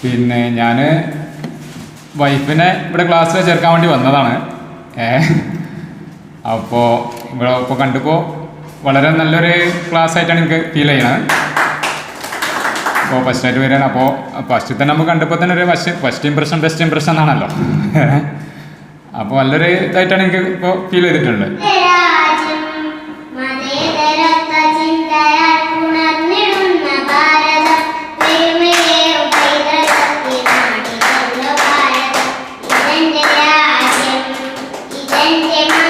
പിന്നെ ഞാൻ വൈഫിനെ ഇവിടെ ക്ലാസ്സിൽ ചേർക്കാൻ വേണ്ടി വന്നതാണ്. അപ്പോൾ ഇവിടെ ഇപ്പോൾ കണ്ടപ്പോൾ വളരെ നല്ലൊരു ക്ലാസ് ആയിട്ടാണ് എനിക്ക് ഫീൽ ചെയ്യണത്. അപ്പോൾ ഫസ്റ്റ് ആയിട്ട് വരികയാണ്. അപ്പോൾ ഫസ്റ്റ് തന്നെ നമുക്ക് കണ്ടപ്പോൾ തന്നെ ഒരു first first impression best impression എന്നാണല്ലോ. അപ്പോൾ നല്ലൊരു ഇതായിട്ടാണ് എനിക്ക് ഇപ്പോൾ ഫീൽ ചെയ്തിട്ടുള്ളത് and